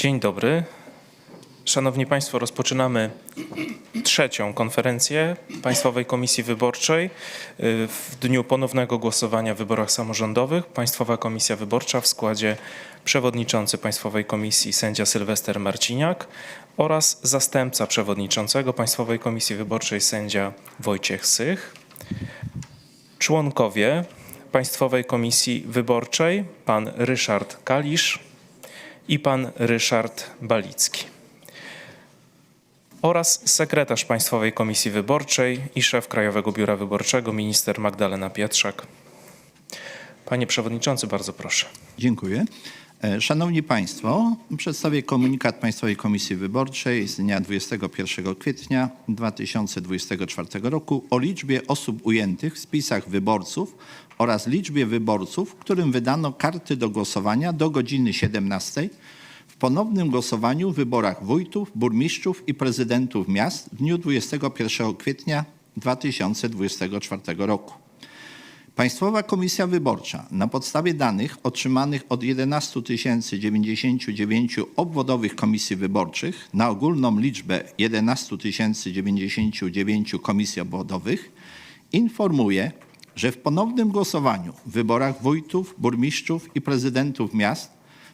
Dzień dobry. Szanowni Państwo, rozpoczynamy trzecią konferencję Państwowej Komisji Wyborczej y, w dniu ponownego głosowania w wyborach samorządowych. Państwowa Komisja Wyborcza w składzie przewodniczący Państwowej Komisji sędzia Sylwester Marciniak oraz zastępca przewodniczącego Państwowej Komisji Wyborczej sędzia Wojciech Sych. Członkowie Państwowej Komisji Wyborczej pan Ryszard Kalisz i pan Ryszard Balicki oraz sekretarz Państwowej Komisji Wyborczej i szef Krajowego Biura Wyborczego minister Magdalena Pietrzak. Panie Przewodniczący, bardzo proszę. Dziękuję. E, Szanowni Państwo, przedstawię komunikat Państwowej Komisji Wyborczej z dnia 21 kwietnia 2024 roku o liczbie osób ujętych w spisach wyborców oraz liczbie wyborców, którym wydano karty do głosowania do godziny 17 w ponownym głosowaniu w wyborach wójtów, burmistrzów i prezydentów miast w dniu 21 kwietnia 2024 roku. Państwowa Komisja Wyborcza na podstawie danych otrzymanych od 11 099 obwodowych komisji wyborczych na ogólną liczbę 11 099 komisji obwodowych informuje, że w ponownym głosowaniu w wyborach wójtów, burmistrzów i prezydentów miast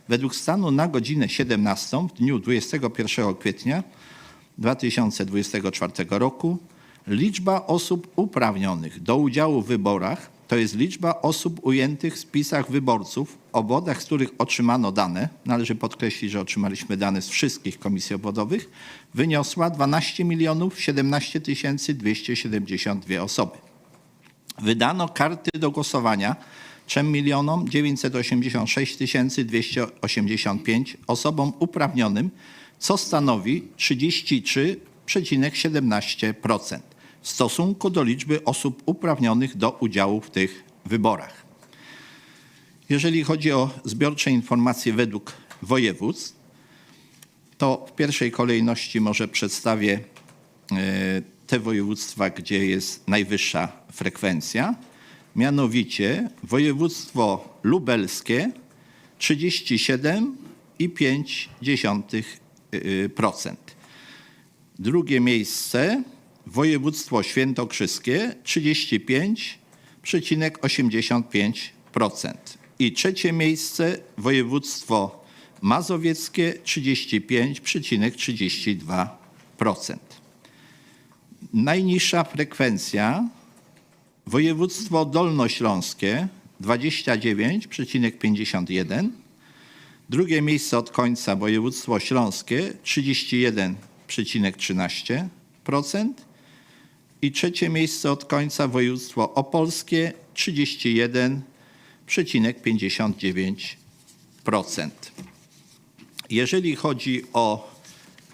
według stanu na godzinę 17 w dniu 21 kwietnia 2024 roku liczba osób uprawnionych do udziału w wyborach, to jest liczba osób ujętych w spisach wyborców, obwodach, z których otrzymano dane, należy podkreślić, że otrzymaliśmy dane z wszystkich komisji obwodowych, wyniosła 12 milionów 17 272 osoby. Wydano karty do głosowania 3 milionom 986 285 osobom uprawnionym, co stanowi 33,17% w stosunku do liczby osób uprawnionych do udziału w tych wyborach. Jeżeli chodzi o zbiorcze informacje według województw, to w pierwszej kolejności może przedstawię e, te województwa, gdzie jest najwyższa frekwencja. Mianowicie województwo lubelskie 37,5%. Drugie miejsce województwo świętokrzyskie 35,85%. I trzecie miejsce województwo mazowieckie 35,32%. Najniższa frekwencja województwo dolnośląskie 29,51. Drugie miejsce od końca województwo śląskie 31,13%. I trzecie miejsce od końca województwo opolskie 31,59%. Jeżeli chodzi o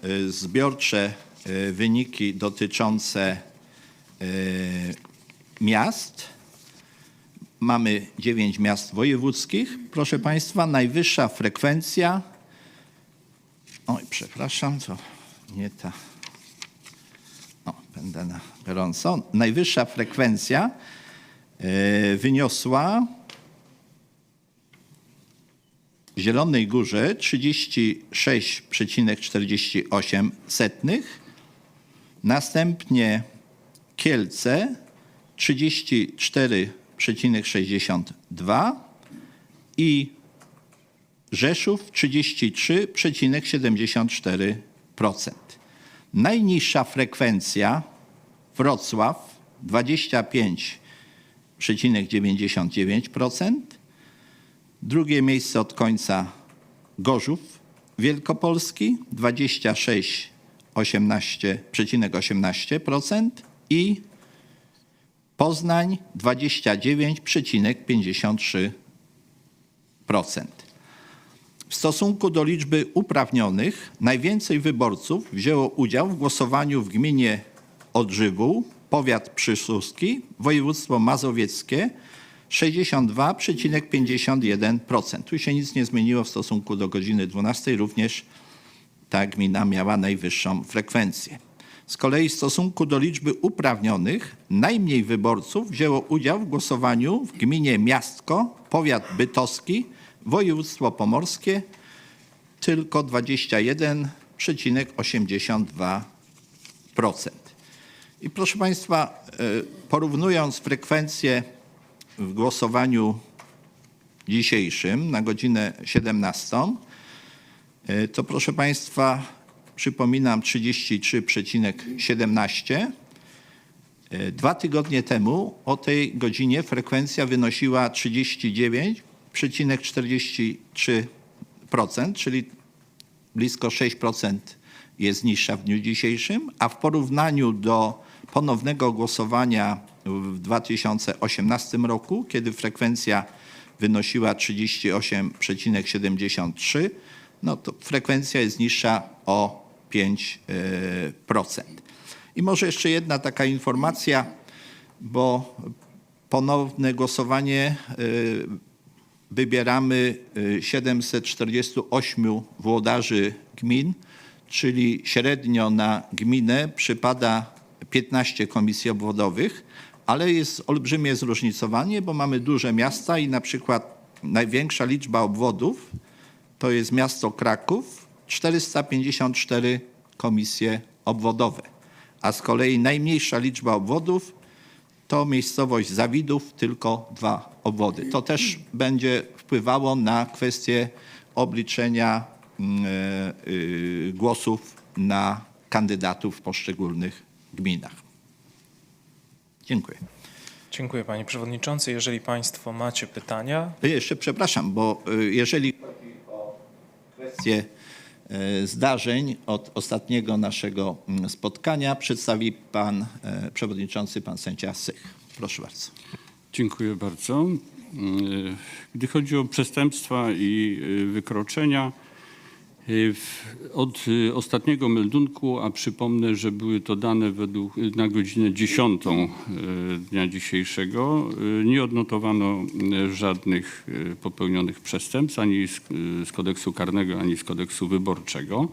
y, zbiorcze y, wyniki dotyczące y, miast, mamy 9 miast wojewódzkich. Proszę Państwa, najwyższa frekwencja. Oj, przepraszam, to nie ta. O, będę na gorąco. Najwyższa frekwencja e, wyniosła w Zielonej Górze 36,48, następnie Kielce 34,62 i Rzeszów 33,74%. Najniższa frekwencja Wrocław 25,99%. Drugie miejsce od końca Gorzów Wielkopolski 26,18% i Poznań 29,53%. W stosunku do liczby uprawnionych najwięcej wyborców wzięło udział w głosowaniu w gminie Odżywół, powiat przysuski, województwo mazowieckie 62,51%. Tu się nic nie zmieniło w stosunku do godziny 12, również ta gmina miała najwyższą frekwencję. Z kolei w stosunku do liczby uprawnionych najmniej wyborców wzięło udział w głosowaniu w gminie Miastko, powiat bytoski, województwo pomorskie tylko 21,82%. I proszę Państwa, e, porównując frekwencję w głosowaniu dzisiejszym na godzinę 17, e, to proszę Państwa, przypominam 33,17. E, Dwa tygodnie temu o tej godzinie frekwencja wynosiła 39,43%, czyli blisko 6% jest niższa w dniu dzisiejszym, a w porównaniu do ponownego głosowania w 2018 roku, kiedy frekwencja wynosiła 38,73, no to frekwencja jest niższa o 5%. I może jeszcze jedna taka informacja, bo ponowne głosowanie y, wybieramy y, 748 włodarzy gmin, czyli średnio na gminę przypada 15 komisji obwodowych, ale jest olbrzymie zróżnicowanie, bo mamy duże miasta i na przykład największa liczba obwodów to jest miasto Kraków, 454 komisje obwodowe, a z kolei najmniejsza liczba obwodów to miejscowość Zawidów, tylko dwa obwody. To też będzie wpływało na kwestię obliczenia mm, e, y, głosów na kandydatów poszczególnych gminach. Dziękuję. Dziękuję panie przewodniczący. Jeżeli państwo macie pytania, Jeszcze przepraszam, bo y, jeżeli chodzi o kwestię e, zdarzeń od ostatniego naszego mm, spotkania, przedstawi pan e, przewodniczący, pan sędzia Sych. Proszę bardzo. Dziękuję bardzo. Y, Gdy chodzi o przestępstwa i y, wykroczenia, y, od y, ostatniego meldunku, a przypomnę, że były to dane według, na godzinę 10 y, dnia dzisiejszego, y, nie odnotowano y, żadnych y, popełnionych przestępstw ani z, y, z kodeksu karnego, ani z kodeksu wyborczego.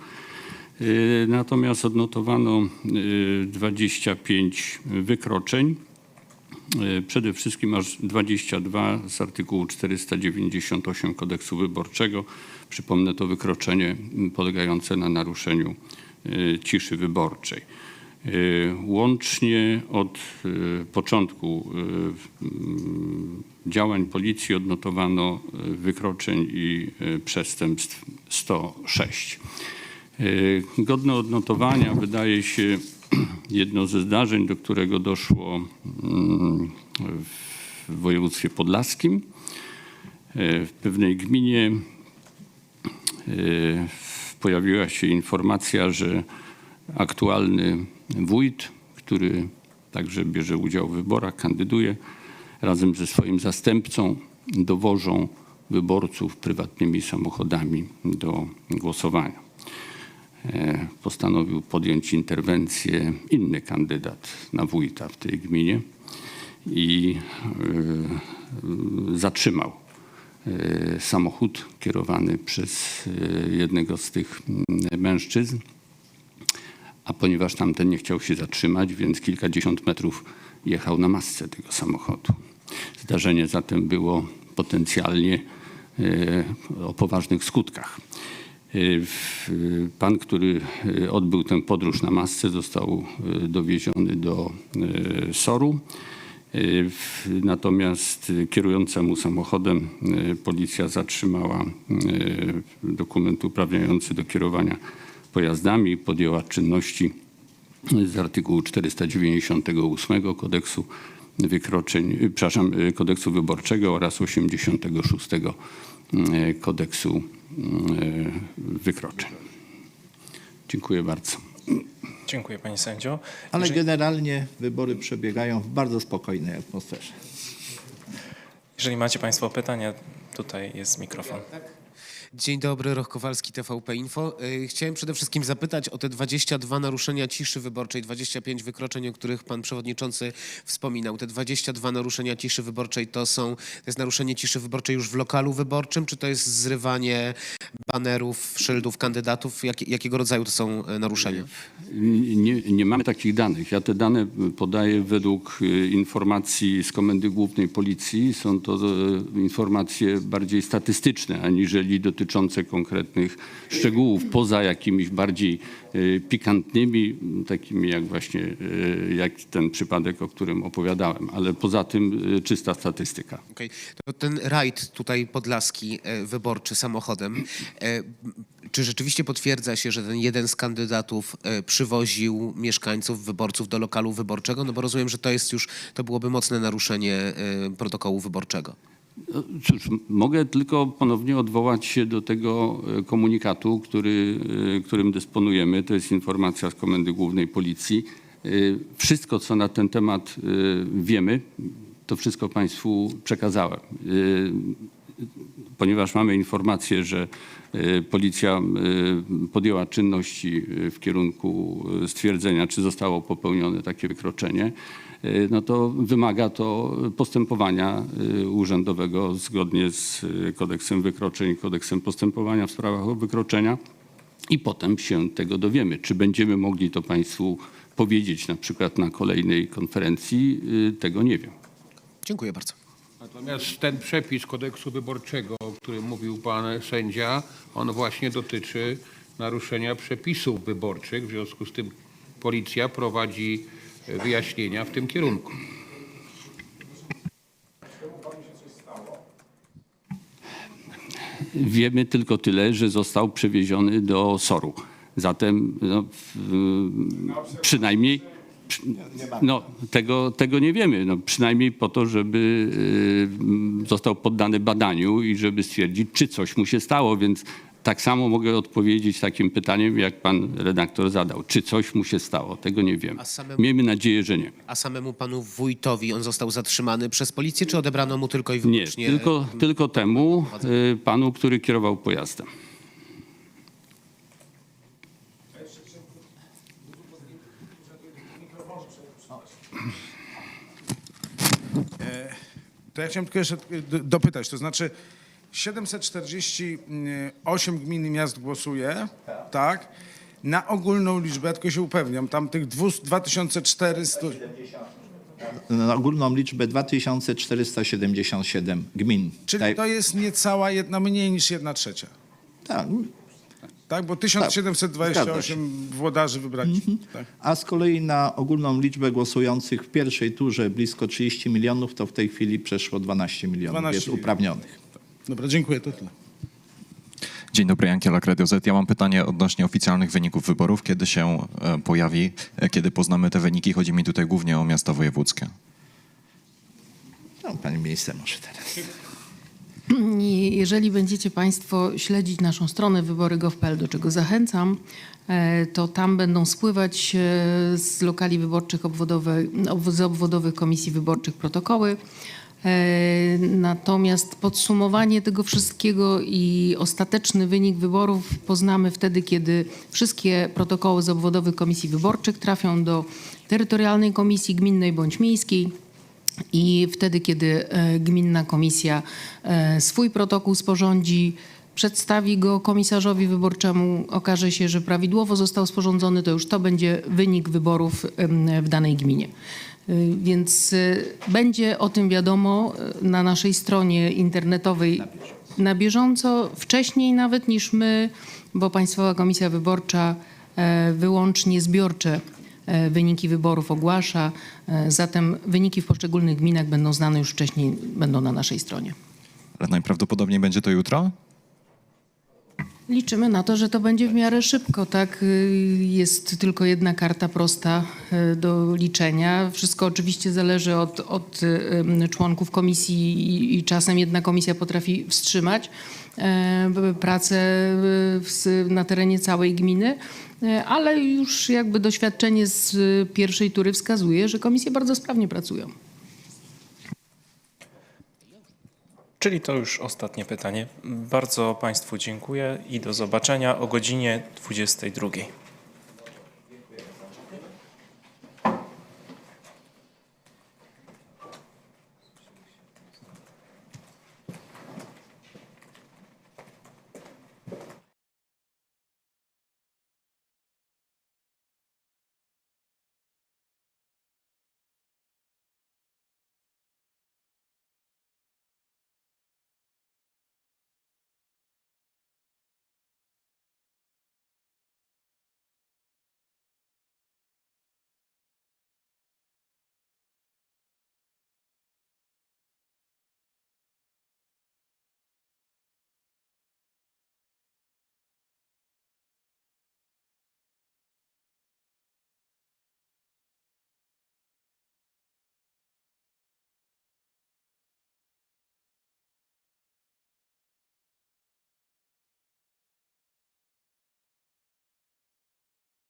Y, Natomiast odnotowano y, 25 wykroczeń. E, Przede wszystkim aż 22 z artykułu 498 kodeksu wyborczego. Przypomnę to wykroczenie polegające na naruszeniu e, ciszy wyborczej. E, Łącznie od początku działań policji odnotowano wykroczeń i przestępstw 106. E, Godne odnotowania wydaje się jedno ze zdarzeń, do którego doszło mm, w województwie podlaskim. E, W pewnej gminie e, pojawiła się informacja, że aktualny wójt, który także bierze udział w wyborach, kandyduje, razem ze swoim zastępcą dowożą wyborców prywatnymi samochodami do głosowania postanowił podjąć interwencję inny kandydat na wójta w tej gminie i e, zatrzymał e, samochód kierowany przez e, jednego z tych mm, mężczyzn. A ponieważ tamten nie chciał się zatrzymać, więc kilkadziesiąt metrów jechał na masce tego samochodu. Zdarzenie zatem było potencjalnie e, o poważnych skutkach. E, w- Pan, który e, odbył tę podróż na masce, został dowieziony do SOR-u. Natomiast kierującemu samochodem policja zatrzymała dokument uprawniający do kierowania pojazdami i podjęła czynności z artykułu 498 kodeksu wykroczeń, y, przepraszam, y, kodeksu wyborczego oraz 86 y, kodeksu y, wykroczeń. Dziękuję bardzo. dziękuję panie sędzio. Ale Jeżeli, generalnie wybory przebiegają w bardzo spokojnej atmosferze. jeżeli macie państwo pytania, tutaj jest mikrofon. Dzień dobry, Roch Kowalski, TVP Info. Y, Chciałem przede wszystkim zapytać o te 22 naruszenia ciszy wyborczej, 25 wykroczeń, o których pan przewodniczący wspominał. Te 22 naruszenia ciszy wyborczej to są, to jest naruszenie ciszy wyborczej już w lokalu wyborczym, czy to jest zrywanie banerów, szyldów kandydatów? Jak, jakiego rodzaju to są e, naruszenia? Nie, nie mamy takich danych. Ja te dane podaję według y, informacji z Komendy Głównej Policji. Są to y, informacje bardziej statystyczne, aniżeli dotyczące dotyczące konkretnych szczegółów, poza jakimiś bardziej y, pikantnymi, takimi jak właśnie y, jak ten przypadek, o którym opowiadałem. Ale poza tym y, czysta statystyka. Okej. To ten rajd tutaj podlaski wyborczy samochodem, czy rzeczywiście potwierdza się, że ten jeden z kandydatów przywoził mieszkańców, wyborców do lokalu wyborczego? No bo rozumiem, że to jest już, to byłoby mocne naruszenie protokołu wyborczego. Cóż, mogę tylko ponownie odwołać się do tego e, komunikatu, który, e, którym dysponujemy. To jest informacja z Komendy Głównej Policji. E, Wszystko, co na ten temat wiemy, to wszystko Państwu przekazałem. Ponieważ mamy informację, że policja podjęła czynności w kierunku stwierdzenia, czy zostało popełnione takie wykroczenie, no to wymaga to postępowania e, urzędowego zgodnie z e, kodeksem wykroczeń, kodeksem postępowania w sprawach o wykroczenia i potem się tego dowiemy. Czy będziemy mogli to Państwu powiedzieć na przykład na kolejnej konferencji, tego nie wiem. Dziękuję bardzo. Natomiast ten przepis kodeksu wyborczego, o którym mówił pan sędzia, on właśnie dotyczy naruszenia przepisów wyborczych. W związku z tym policja prowadzi wyjaśnienia w tym kierunku. Wiemy tylko tyle, że został przewieziony do Soru. Zatem no, przynajmniej przy- no, tego, tego nie wiemy. No, przynajmniej po to, żeby y, został poddany badaniu i żeby stwierdzić, czy coś mu się stało. Więc tak samo mogę odpowiedzieć takim pytaniem, jak pan redaktor zadał. Czy coś mu się stało? Tego nie wiem. Samemu- Miejmy nadzieję, że nie. A samemu panu wójtowi on został zatrzymany przez policję, czy odebrano mu tylko i Nie, wyłącznie... tylko, tylko temu y, panu, który kierował pojazdem. To ja chciałem tylko jeszcze d- dopytać, to znaczy 748 gmin i miast głosuje, tak? Na ogólną liczbę, tylko się upewniam, tam tych 200 2400... Na ogólną liczbę 2477 gmin. Czyli Tutaj- to jest niecała jedna, mniej niż jedna trzecia, tak, tak? Bo zgadza 1728 włodarzy wybraliśmy, tak? A z kolei na ogólną liczbę głosujących w pierwszej turze blisko 30 milionów, to w tej chwili przeszło 12 milionów 12 jest milionów. uprawnionych. Dobra, dziękuję, to tyle. Dzień dobry, Jan Kielak, Radio Z. Ja mam pytanie odnośnie oficjalnych wyników wyborów. Kiedy się e, pojawi, e, kiedy poznamy te wyniki? Chodzi mi tutaj głównie o miasta wojewódzkie. No, pani minister może teraz. Jeżeli będziecie Państwo śledzić naszą stronę wybory.gov.pl, do czego zachęcam, e, to tam będą spływać z lokali wyborczych obwodowe, obw- z obwodowych komisji wyborczych protokoły. E, Natomiast podsumowanie tego wszystkiego i ostateczny wynik wyborów poznamy wtedy, kiedy wszystkie protokoły z obwodowych komisji wyborczych trafią do terytorialnej komisji gminnej bądź miejskiej. I wtedy, kiedy e, gminna komisja e, swój protokół sporządzi, przedstawi go komisarzowi wyborczemu, okaże się, że prawidłowo został sporządzony, to już to będzie wynik wyborów w danej gminie. Y, Więc y, będzie o tym wiadomo y, na naszej stronie internetowej na bieżąco, wcześniej nawet niż my, bo Państwowa Komisja Wyborcza e, wyłącznie zbiorcze e, wyniki wyborów ogłasza. E, Zatem wyniki w poszczególnych gminach będą znane już wcześniej, będą na naszej stronie. Ale najprawdopodobniej będzie to jutro? Liczymy na to, że to będzie w miarę szybko, tak? Y, Jest tylko jedna karta prosta y, do liczenia. Wszystko oczywiście zależy od, od członków komisji i, czasem jedna komisja potrafi wstrzymać e, pracę y, na terenie całej gminy, e, ale już jakby doświadczenie z pierwszej tury wskazuje, że komisje bardzo sprawnie pracują. Czyli to już ostatnie pytanie. Bardzo Państwu dziękuję i do zobaczenia o godzinie 22.